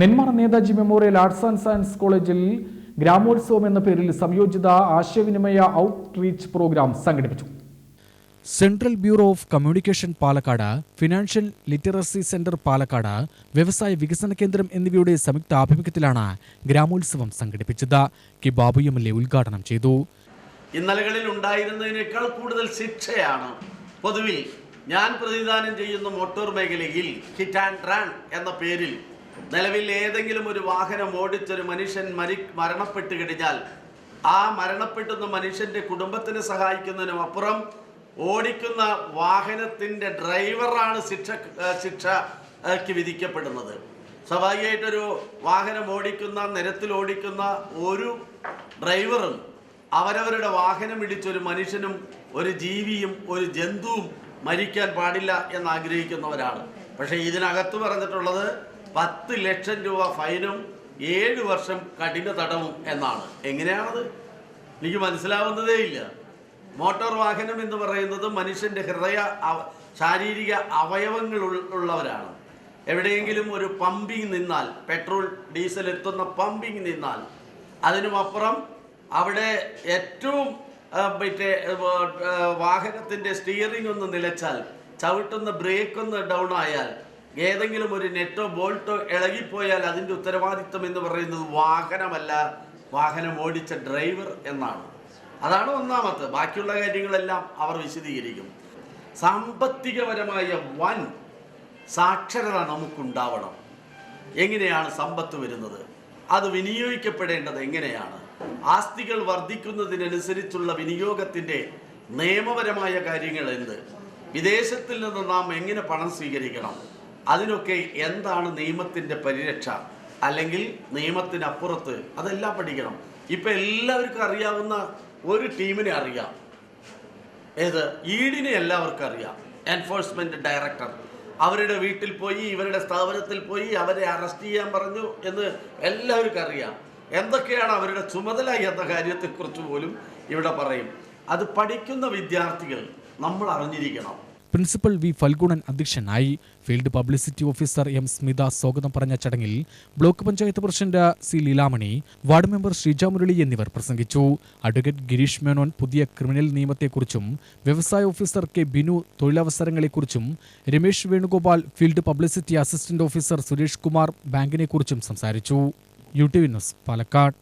Nenmara Netaji memorial arts and science കോളേജിൽ ഗ്രാമോത്സവം എന്ന പേരിൽ സംയോജിത ആശയവിനിമയ ഔട്ട്റീച്ച് പ്രോഗ്രാം സംഘടിപ്പിച്ചു. Central bureau of communication Palakkad financial literacy centre Palakkad വ്യവസായ വികസന കേന്ദ്രം എന്നിവയുടെ സംയുക്ത ആഭിമുഖ്യത്തിലാണ് ഗ്രാമോത്സവം സംഘടിപ്പിച്ചത്. K Babu M L A ഉദ്ഘാടനം ചെയ്തു. ഇന്നലകളിൽ ഉണ്ടായിരുന്നതിനേക്കാൾ കൂടുതൽ ശിക്ഷയാണ് പൊതുവിൽ ഞാൻ പ്രതിദാനം ചെയ്യുന്ന മോട്ടോർ മേഖലയിൽ ഹിറ്റ് ആൻഡ് റൺ എന്ന പേരിൽ നിലവിൽ ഏതെങ്കിലും ഒരു വാഹനം ഓടിച്ചൊരു മനുഷ്യൻ മരി മരണപ്പെട്ട് കഴിഞ്ഞാൽ ആ മരണപ്പെട്ടുന്ന മനുഷ്യന്റെ കുടുംബത്തിനെ സഹായിക്കുന്നതിനും അപ്പുറം ഓടിക്കുന്ന വാഹനത്തിന്റെ ഡ്രൈവറാണ് ശിക്ഷ ശിക്ഷയ്ക്ക് വിധിക്കപ്പെടുന്നത്. സ്വാഭാവികമായിട്ടൊരു വാഹനം ഓടിക്കുന്ന നിരത്തിൽ ഓടിക്കുന്ന ഒരു ഡ്രൈവറും അവരവരുടെ വാഹനം ഇടിച്ചൊരു മനുഷ്യനും ഒരു ജീവിയും ഒരു ജന്തുവും മരിക്കാൻ പാടില്ല എന്ന് ആഗ്രഹിക്കുന്നവരാണ്. പക്ഷേ ഇതിനകത്ത് പറഞ്ഞിട്ടുള്ളത് പത്ത് ലക്ഷം രൂപ ഫൈനും ഏഴ് വർഷം കഠിന തടവും എന്നാണ്. എങ്ങനെയാണത്? എനിക്ക് മനസ്സിലാവുന്നതേ ഇല്ല. മോട്ടോർ വാഹനം എന്ന് പറയുന്നത് മനുഷ്യന്റെ ഹൃദയ ശാരീരിക അവയവങ്ങൾ ഉള്ളവരാണ്. എവിടെയെങ്കിലും ഒരു പമ്പിങ് നിന്നാൽ പെട്രോൾ ഡീസൽ എത്തുന്ന പമ്പിങ് നിന്നാൽ അതിനുമപ്പുറം അവിടെ ഏറ്റവും മറ്റേ വാഹനത്തിന്റെ സ്റ്റിയറിംഗ് ഒന്ന് നിലച്ചാൽ ചവിട്ടുന്ന ബ്രേക്ക് ഒന്ന് ഡൗൺ ആയാൽ ഏതെങ്കിലും ഒരു നെറ്റോ ബോൾട്ടോ ഇളകിപ്പോയാൽ അതിന്റെ ഉത്തരവാദിത്വം എന്ന് പറയുന്നത് വാഹനമല്ല. വാഹനം ഓടിച്ച ഡ്രൈവർ എന്നാണ്. അതാണ് ഒന്നാമത്തെ. ബാക്കിയുള്ള കാര്യങ്ങളെല്ലാം അവർ വിശദീകരിക്കും. സാമ്പത്തികപരമായ വൻ സാക്ഷരത നമുക്കുണ്ടാവണം. എങ്ങനെയാണ് സമ്പത്ത് വരുന്നത്? അത് വിനിയോഗിക്കപ്പെടേണ്ടത് എങ്ങനെയാണ്? ആസ്തികൾ വർദ്ധിക്കുന്നതിനനുസരിച്ചുള്ള വിനിയോഗത്തിന്റെ നിയമപരമായ കാര്യങ്ങൾ എന്ത്? വിദേശത്തിൽ നിന്ന് നാം എങ്ങനെ പണം സ്വീകരിക്കണം? അതിനൊക്കെ എന്താണ് നിയമത്തിന്റെ പരിരക്ഷ? അല്ലെങ്കിൽ നിയമത്തിനപ്പുറത്ത് അതെല്ലാം പഠിക്കണം. ഇപ്പം എല്ലാവർക്കും അറിയാവുന്ന ഒരു ടീമിനെ അറിയാം. ഏത്? ഈഡിനെ എല്ലാവർക്കും അറിയാം. എൻഫോഴ്സ്മെന്റ് ഡയറക്ടർ അവരുടെ വീട്ടിൽ പോയി ഇവരുടെ സ്ഥാപനത്തിൽ പോയി അവരെ അറസ്റ്റ് ചെയ്യാൻ പറഞ്ഞു എന്ന് എല്ലാവർക്കും അറിയാം. എന്തൊക്കെയാണ് അവരുടെ ചുമതല എന്ന കാര്യത്തെക്കുറിച്ച് പോലും ഇവിടെ പറയും. അത് പഠിക്കുന്ന വിദ്യാർത്ഥികൾ നമ്മൾ അറിഞ്ഞിരിക്കണം. പ്രിൻസിപ്പൽ വി ഫൽഗുണൻ അധ്യക്ഷനായി field publicity officer M Smitha സ്വാഗതം പറഞ്ഞ ചടങ്ങിൽ block panchayat president C Leelamani ward member Sreeja Murali എന്നിവർ പ്രസംഗിച്ചു. അഡ്വക്കേറ്റ് ഗിരീഷ് മേനോൻ പുതിയ ക്രിമിനൽ നിയമത്തെക്കുറിച്ചും വ്യവസായ officer K Binu തൊഴിലവസരങ്ങളെക്കുറിച്ചും Ramesh Venugopal field publicity assistant officer Suresh Kumar ബാങ്കിനെക്കുറിച്ചും സംസാരിച്ചു. U T V news Palakkad.